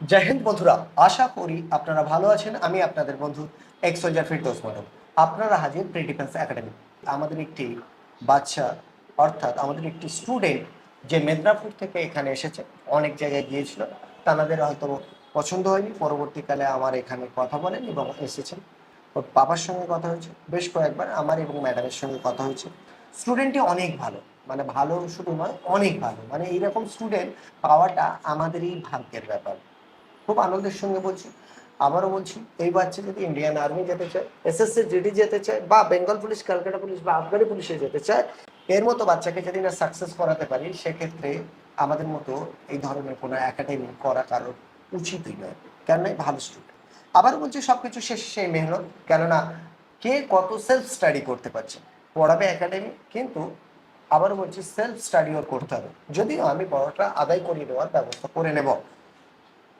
জয় হিন্দ বন্ধুরা, আশা করি আপনারা ভালো আছেন। আমি আপনাদের বন্ধু এক্সোজার ফিরদোস মডেল আপনারা হাজির প্রি ডিফেন্স একাডেমি আমাদের একটি বাচ্চা, অর্থাৎ আমাদের একটি স্টুডেন্ট যে মেদিনীপুর থেকে এখানে এসেছে, অনেক জায়গায় গিয়েছিল। তাদের হয়তো পছন্দ হয়নি। পরবর্তীকালে আমার এখানে কথা বলেন এবং এসেছেন। ওর বাবার সঙ্গে কথা হয়েছে। বেশ কয়েকবার আমার এবং ম্যাডামের সঙ্গে কথা হয়েছে। স্টুডেন্টটি অনেক ভালো। মানে ভালো শুধু নয়, অনেক ভালো। মানে এইরকম স্টুডেন্ট পাওয়াটা আমাদেরই ভাগ্যের ব্যাপার। খুব আনন্দের সঙ্গে বলছি। আবারও বলছি, এই বাচ্চা যদি ইন্ডিয়ান আর্মি যেতে চায় এসএসসি জিডি যেতে চায়, বা বেঙ্গল পুলিশ ক্যালকাটা পুলিশ বা আফগানি পুলিশে যেতে চায়, এর মতো বাচ্চাকে যদি না সাকসেস করাতে পারি, সেক্ষেত্রে আমাদের মতো এই ধরনের কোনো একাডেমি করা কারোর উচিতই নয়। কেন ভালো স্টুডেন্ট আবার বলছি, সবকিছু শেষে সেই মেহনত, কেননা কে কত সেলফ স্টাডি করতে পারছে? পড়াবে একাডেমি কিন্তু আবারও বলছি সেলফ স্টাডিও করতে হবে। যদিও আমি পড়াটা আদায় করিয়ে দেওয়ার ব্যবস্থা করে নেব।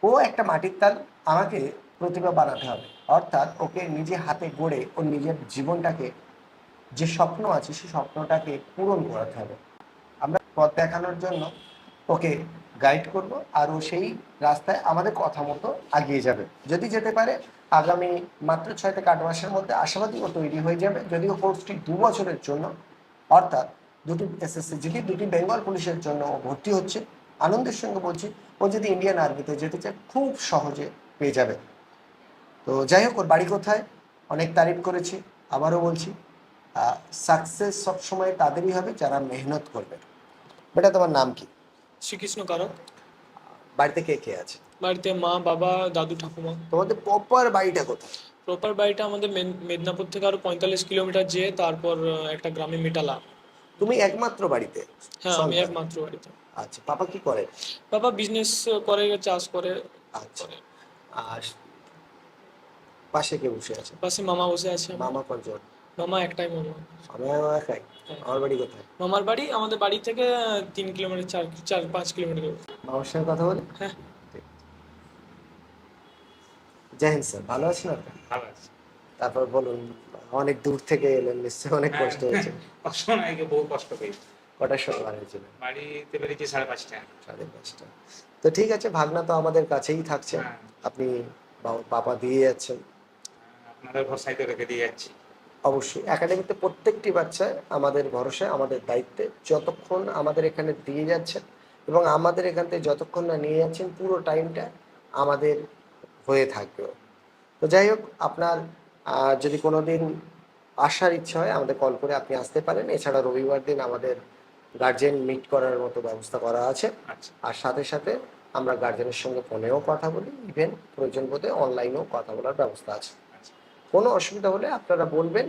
ও একটা মাটির তাল আমাকে প্রতিভা বানাতে হবে। অর্থাৎ ওকে নিজে হাতে গড়ে ওর নিজের জীবনটাকে যে স্বপ্ন আছে সেই স্বপ্নটাকে পূরণ করাতে হবে। আমরা পথ দেখানোর জন্য ওকে গাইড করব আর ও সেই রাস্তায় আমাদের কথা মতো আগিয়ে যাবে। যদি যেতে পারে, আগামী মাত্র ছয় থেকে আট মাসের মধ্যে আশাবাদী ও তৈরি হয়ে যাবে। যদিও কোর্সটি দু বছরের জন্য, অর্থাৎ দুটি এসএসসি জিডি দুটি বেঙ্গল পুলিশের জন্য ভর্তি হচ্ছে। আনন্দের সঙ্গে বলছি ও যদি ইন্ডিয়ান আর্মিতে যেতে চায় খুব সহজে পেয়ে যাবে। তো যাই হোক ওর বাড়ি কোথায়? অনেক তারিফ করেছি আবারও বলছি সাকসেস সবসময় তাদেরই হবে যারা মেহনত করবে। বেটা তোমার নাম কি? শ্রীকৃষ্ণ কারক বাড়িতে কে কে আছে? বাড়িতে মা বাবা দাদু ঠাকুমা। তোমাদের প্রপার বাড়িটা কোথায়? প্রপার বাড়িটা আমাদের মেদ- মেদিনীপুর থেকে আরও পঁয়তাল্লিশ কিলোমিটার যেয়ে তারপর একটা গ্রামে মেটালা তুমি একমাত্র বাড়িতে? হ্যাঁ আমি একমাত্র বাড়িতে। আচ্ছা পাপা কি করে? বাবা বিজনেস করে চাষ করে। আচ্ছা। আর পাশে কে বসে আছে? পাশে মামা বসে আছে। মামা কজন? মামা একটাই মামা। আমিও একাই আমার বাড়ি কোথায়? মামার বাড়ি আমাদের বাড়ি থেকে তিন কিলোমিটার চার চার পাঁচ কিলোমিটার মামার সঙ্গে কথা বলে? হ্যাঁ। জয় হিন্দ স্যার ভালো আছেন আপনি? ভালো আছে। তারপর বলুন অনেক দূর থেকে এলেন নিশ্চয়ই অনেক হ্যাঁ। কষ্ট হয়েছে। কষ্ট নাই বহু কষ্ট পেয়েছি। কটার সময় বার হয়েছিল? বাড়িতে বেরিয়েছি সাড়ে পাঁচটা। সাড়ে পাঁচটা। তো ঠিক আছে ভাগনা তো আমাদের কাছেই থাকছে। হ্যাঁ। আপনি বাবা- পাপা দিয়ে যাচ্ছেন। আপনাদের ভরসায় রেখে দিয়ে যাচ্ছি। অবশ্যই একাডেমিতে প্রত্যেকটি বাচ্চা আমাদের ভরসায় আমাদের দায়িত্বে যতক্ষণ আমাদের এখানে দিয়ে যাচ্ছেন এবং আমাদের এখান থেকে যতক্ষণ না নিয়ে যাচ্ছেন পুরো টাইমটা আমাদের হয়ে থাকবে। তো যাই হোক আপনার যদি কোনো দিন আসার ইচ্ছা হয় আমাদের কল করে আপনি আসতে পারেন। এছাড়া রবিবার দিন আমাদের গার্জেন মিট করার মতো ব্যবস্থা করা আছে। আচ্ছা। আর সাথে সাথে আমরা গার্জেনের সঙ্গে ফোনেও কথা বলি। ইভেন প্রয়োজন বোধে অনলাইনেও কথা বলার ব্যবস্থা আছে। আচ্ছা। কোনো অসুবিধা হলে আপনারা বলবেন।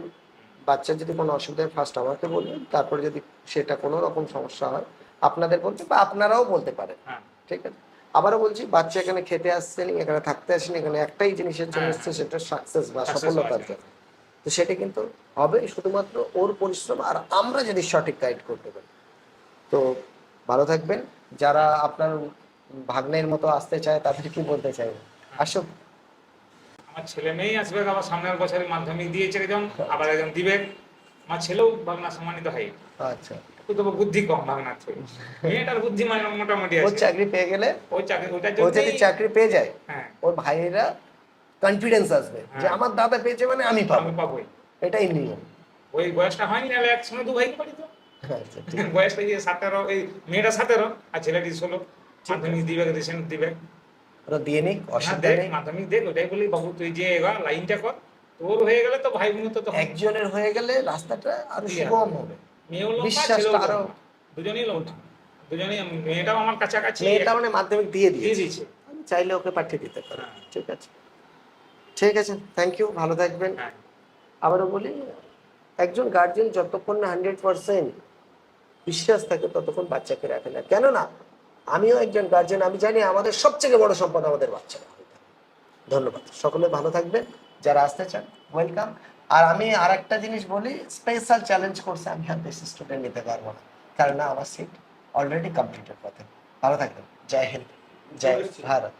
বাচ্চার যদি কোনো অসুবিধা হয় ফার্স্ট আমাকে বলবেন। তারপরে যদি সেটা কোনো রকম সমস্যা হয় আপনাদের বলতে বা আপনারাও বলতে পারেন। হ্যাঁ। ঠিক আছে? আবারও বলছি বাচ্চা এখানে খেতে আসছেন এখানে থাকতে আসেন এখানে একটাই জিনিসের জন্য হ্যাঁ। এসছে সেটা সাকসেস বা সফলতার জন্য। তো সেটা কিন্তু হবে শুধুমাত্র ওর পরিশ্রম আর আমরা যদি সঠিক গাইড করতে পারি। তো ভালো থাকবেন। যারা আপনার ভাগ্নের মতো আসতে চায় তাদের কি বলতে চাই আসুক আমার ছেলে মেয়েই আসবে আবার সামনের বছরের মাধ্যমিক দিয়েছে একজন আবার একজন দিবে। আমার ছেলেও ভাবনা সম্মানিত হয়। আচ্ছা। একটু বুদ্ধি কম ভাবনার থেকে মেয়েটার বুদ্ধি মানে মোটামুটি আছে। চাকরি পেয়ে গেলে ওই চাকরি ওইটার ও যদি চাকরি পেয়ে যায় হ্যাঁ। ওর ভাইয়েরা কনফিডেন্স আসবে যে হ্যাঁ। আমার দাদা পেয়েছে মানে আমি পাবো। আমি পাবোই। এটাই নিয়ম ওই বয়সটা হয়নি নাহলে একসঙ্গে দু পারি তো আচ্ছা বয়সটা যে সতেরো এই মেয়েটা সতেরো আর ছেলেটি ষোলো। মাধ্যমিক দিবে রিসেন্ট দিবে। ওরা দিয়ে নিক অসুবিধা নেই। মাধ্যমিক দেখ ওটাই বলি বাবু তুই যে এবার লাইনটা কর। তোর হয়ে গেলে তো ভাই বোন তো একজনের হয়ে গেলে রাস্তাটা আরও। সুগম হবে। মেয়েও লম্বা ছেলেও আরো- দুজনেই লম্বা দুজনেই মেয়েটাও আমার কাছাকাছি। মেয়েটা মানে মাধ্যমিক দিয়ে দিয়ে দিয়েছে। আমি চাইলে ওকে পাঠিয়ে দিতে পারি। হ্যাঁ। ঠিক আছে। ঠিক আছে। থ্যাংক ইউ ভালো থাকবেন। হ্যাঁ। আবারও বলি একজন গার্জেন যতক্ষণ না হান্ড্রেড পার্সেন্ট বিশ্বাস থাকে ততক্ষণ বাচ্চাকে রাখে না। কেননা আমিও একজন গার্জেন আমি জানি আমাদের সবথেকে বড় সম্পদ আমাদের বাচ্চারা। ধন্যবাদ। সকলে ভালো থাকবেন। যারা আসতে চান ওয়েলকাম আর আমি আর একটা জিনিস বলি স্পেশাল চ্যালেঞ্জ করছে আমি আর বেশি স্টুডেন্ট নিতে পারব না। কারণ আমার সিট অলরেডি কমপ্লিটেড পথে। ভালো থাকবেন। জয় হিন্দ। জয় ভারত।